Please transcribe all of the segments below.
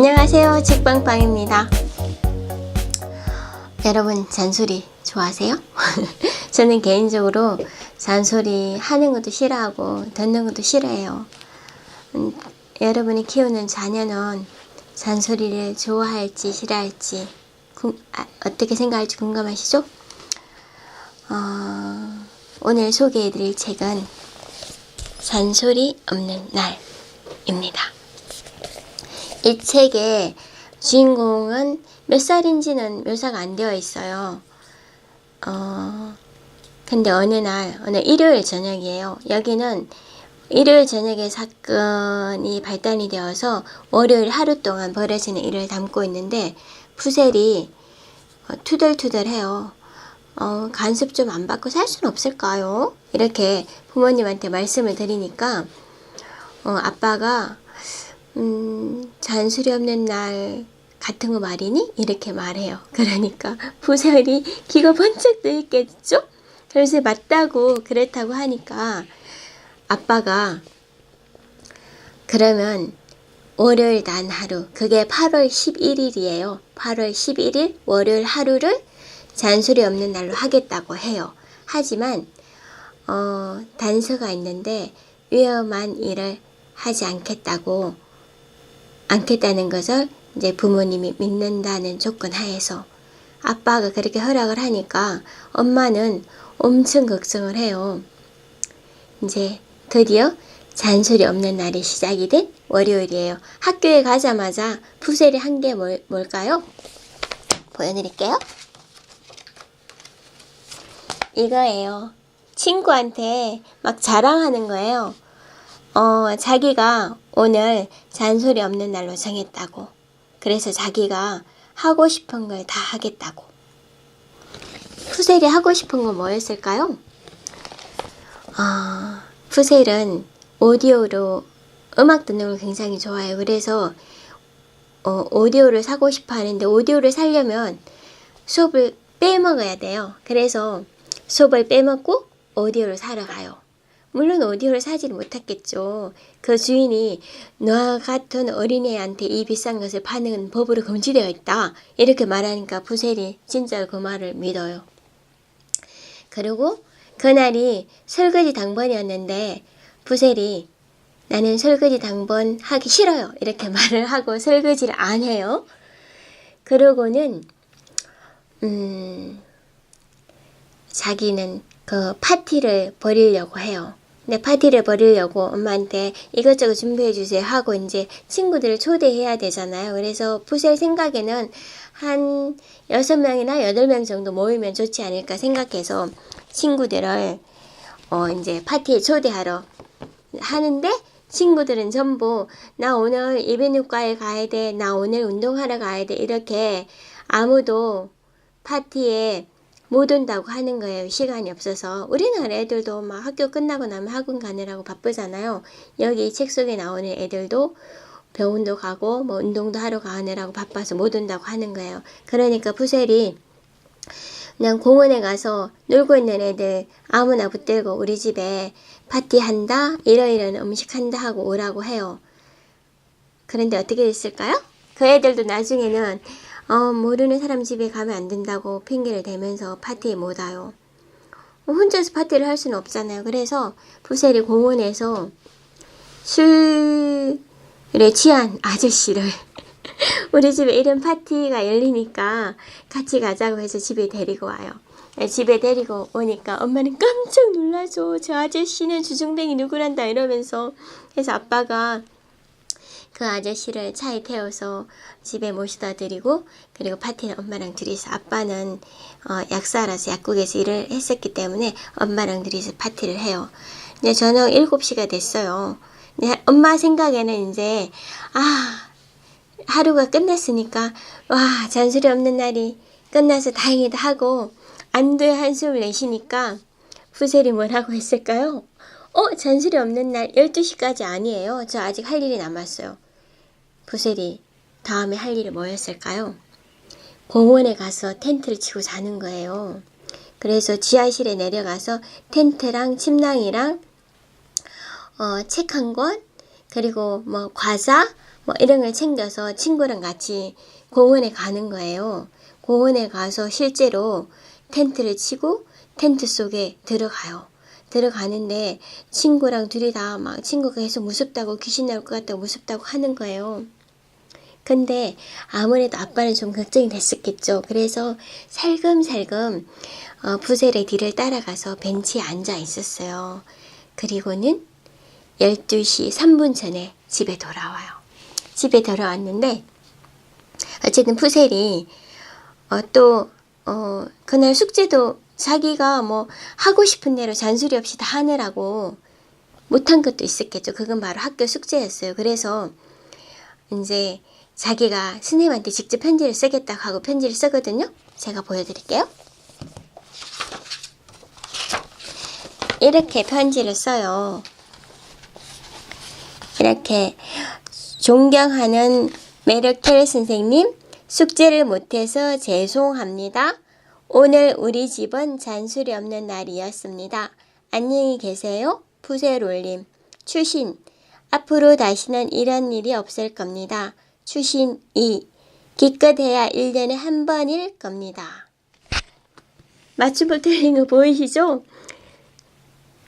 안녕하세요. 책방방입니다. 여러분, 잔소리 좋아하세요? 저는 개인적으로 잔소리 하는 것도 싫어하고 듣는 것도 싫어해요. 음, 여러분이 키우는 자녀는 잔소리를 좋아할지 싫어할지 궁- 아, 어떻게 생각할지 궁금하시죠? 어, 오늘 소개해드릴 책은 잔소리 없는 날입니다. 이 책의 주인공은 몇 살인지는 묘사가 안 되어 있어요. 어, 근데 어느 날, 어느 일요일 저녁이에요. 여기는 일요일 저녁에 사건이 발단이 되어서 월요일 하루 동안 벌어지는 일을 담고 있는데 푸셀이 어, 투덜투덜해요. 어, 간섭 좀 안 받고 살 수는 없을까요? 이렇게 부모님한테 말씀을 드리니까 어, 아빠가 음, 잔소리 없는 날 같은 거 말이니? 이렇게 말해요. 그러니까 부살이 귀가 번쩍 뜨있겠죠? 그래서 맞다고 그렇다고 하니까 아빠가 그러면 월요일 난 하루 그게 8월 11일이에요. 8월 11일 월요일 하루를 잔소리 없는 날로 하겠다고 해요. 하지만 어, 단서가 있는데 위험한 일을 하지 않겠다고 않겠다는 것을 이제 부모님이 믿는다는 조건 하에서 아빠가 그렇게 허락을 하니까 엄마는 엄청 걱정을 해요. 이제 드디어 잔소리 없는 날이 시작이 된 월요일이에요. 학교에 가자마자 푸셀이 한 게 뭘까요? 보여드릴게요. 이거예요. 친구한테 막 자랑하는 거예요. 어, 자기가 오늘 잔소리 없는 날로 정했다고. 그래서 자기가 하고 싶은 걸 다 하겠다고. 푸셀이 하고 싶은 건 뭐였을까요? 아, 푸셀은 오디오로 음악 듣는 걸 굉장히 좋아해요. 그래서 어, 오디오를 사고 싶어 하는데 오디오를 사려면 수업을 빼먹어야 돼요. 그래서 수업을 빼먹고 오디오를 사러 가요. 물론 오디오를 사지는 못했겠죠. 그 주인이 너와 같은 어린애한테 이 비싼 것을 파는 법으로 금지되어 있다. 이렇게 말하니까 부셀이 진짜 그 말을 믿어요. 그리고 그날이 설거지 당번이었는데 부셀이 나는 설거지 당번 하기 싫어요. 이렇게 말을 하고 설거지를 안 해요. 그러고는 음 자기는 그 파티를 벌이려고 해요. 근데 파티를 벌이려고 엄마한테 이것저것 준비해 주세요 하고 이제 친구들을 초대해야 되잖아요. 그래서 푸셀 생각에는 한 여섯 명이나 여덟 명 정도 모이면 좋지 않을까 생각해서 친구들을 어 이제 파티에 초대하러 하는데 친구들은 전부 나 오늘 이비인후과에 가야 돼. 나 오늘 운동하러 가야 돼. 이렇게 아무도 파티에 못 온다고 하는 거예요. 시간이 없어서. 우리나라 애들도 막 학교 끝나고 나면 학원 가느라고 바쁘잖아요. 여기 이 책 속에 나오는 애들도 병원도 가고 뭐 운동도 하러 가느라고 바빠서 못 온다고 하는 거예요. 그러니까 푸셀이 그냥 공원에 가서 놀고 있는 애들 아무나 붙들고 우리 집에 파티한다, 이러이러한 음식 한다 하고 오라고 해요. 그런데 어떻게 됐을까요? 그 애들도 나중에는 어, 모르는 사람 집에 가면 안 된다고 핑계를 대면서 파티에 못 와요. 혼자서 파티를 할 수는 없잖아요. 그래서 부셀이 공원에서 술에 취한 아저씨를 우리 집에 이런 파티가 열리니까 같이 가자고 해서 집에 데리고 와요. 네, 집에 데리고 오니까 엄마는 깜짝 놀라죠. 저 아저씨는 주중뱅이 누구란다 이러면서 해서 아빠가 그 아저씨를 차에 태워서 집에 모시다 드리고 그리고 파티는 엄마랑 둘이서 아빠는 어, 약사라서 약국에서 일을 했었기 때문에 엄마랑 둘이서 파티를 해요. 이제 저녁 7시가 됐어요. 근데 엄마 생각에는 이제 아 하루가 끝났으니까 와 잔소리 없는 날이 끝나서 다행이다 하고 안도의 한숨을 내쉬니까 푸셀이 뭐라고 했을까요? 어 잔소리 없는 날 12시까지 아니에요. 저 아직 할 일이 남았어요. 푸셀이 다음에 할 일이 뭐였을까요? 공원에 가서 텐트를 치고 자는 거예요. 그래서 지하실에 내려가서 텐트랑 침낭이랑 어, 책 한 권, 그리고 뭐 과자, 뭐 이런 걸 챙겨서 친구랑 같이 공원에 가는 거예요. 공원에 가서 실제로 텐트를 치고 텐트 속에 들어가요. 들어가는데 친구랑 둘이 다 막 친구가 계속 무섭다고 귀신 나올 것 같다고 무섭다고 하는 거예요. 근데 아무래도 아빠는 좀 걱정이 됐었겠죠. 그래서 살금살금 어, 부셀의 뒤를 따라가서 벤치에 앉아 있었어요. 그리고는 12시 3분 전에 집에 돌아와요. 집에 돌아왔는데 어쨌든 푸셀이 어, 또 어, 그날 숙제도 자기가 뭐 하고 싶은 대로 잔소리 없이 다 하느라고 못한 것도 있었겠죠. 그건 바로 학교 숙제였어요. 그래서 이제 자기가 스님한테 직접 편지를 쓰겠다고 하고 편지를 쓰거든요. 제가 보여드릴게요. 이렇게 편지를 써요. 이렇게 존경하는 메르켈 선생님, 숙제를 못해서 죄송합니다. 오늘 우리 집은 잔소리 없는 날이었습니다. 안녕히 계세요. 푸세롤님. 추신. 앞으로 다시는 이런 일이 없을 겁니다. 추신 2. 기껏해야 1년에 한 번일 겁니다. 맞춤법 틀린 거 보이시죠?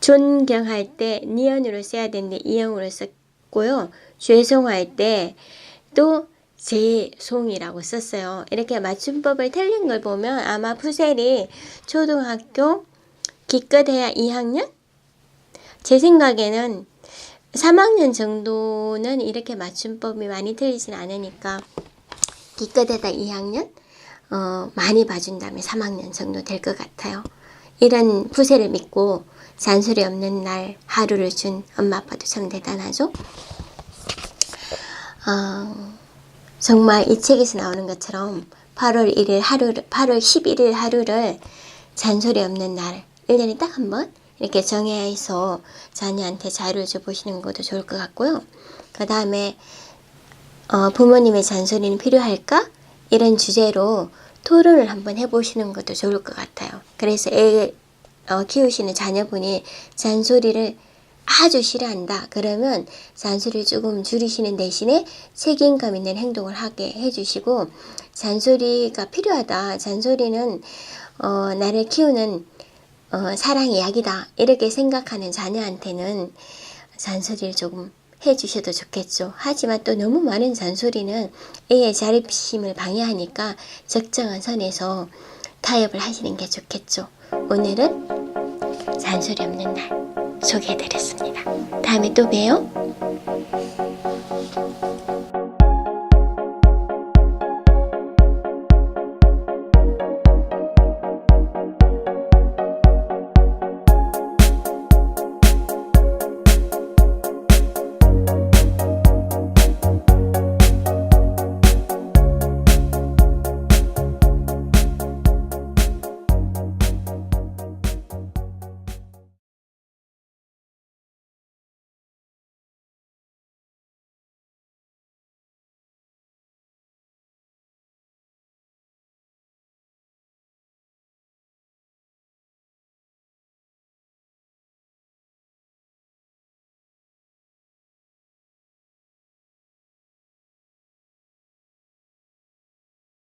존경할 때 니언으로 써야 되는데 이형으로 썼고요. 죄송할 때또 죄송이라고 썼어요. 이렇게 맞춤법을 틀린 걸 보면 아마 푸셀이 초등학교 기껏해야 2학년? 제 생각에는 3학년 정도는 이렇게 맞춤법이 많이 틀리진 않으니까 기껏해다 2학년? 어, 많이 봐준다면 3학년 정도 될 것 같아요. 이런 푸세를 믿고 잔소리 없는 날 하루를 준 엄마 아빠도 참 대단하죠. 어, 정말 이 책에서 나오는 것처럼 8월 1일 하루를 8월 11일 하루를 잔소리 없는 날 1년에 딱 한 번 이렇게 정해서 자녀한테 자유를 줘 보시는 것도 좋을 것 같고요. 그 다음에 어, 부모님의 잔소리는 필요할까? 이런 주제로 토론을 한번 해보시는 것도 좋을 것 같아요. 그래서 애 어, 키우시는 자녀분이 잔소리를 아주 싫어한다. 그러면 잔소리를 조금 줄이시는 대신에 책임감 있는 행동을 하게 해주시고 잔소리가 필요하다. 잔소리는 어, 나를 키우는 어, 사랑의 약이다. 이렇게 생각하는 자녀한테는 잔소리를 조금 해주셔도 좋겠죠. 하지만 또 너무 많은 잔소리는 애의 자립심을 방해하니까 적정한 선에서 타협을 하시는 게 좋겠죠. 오늘은 잔소리 없는 날 소개해드렸습니다. 다음에 또 봬요.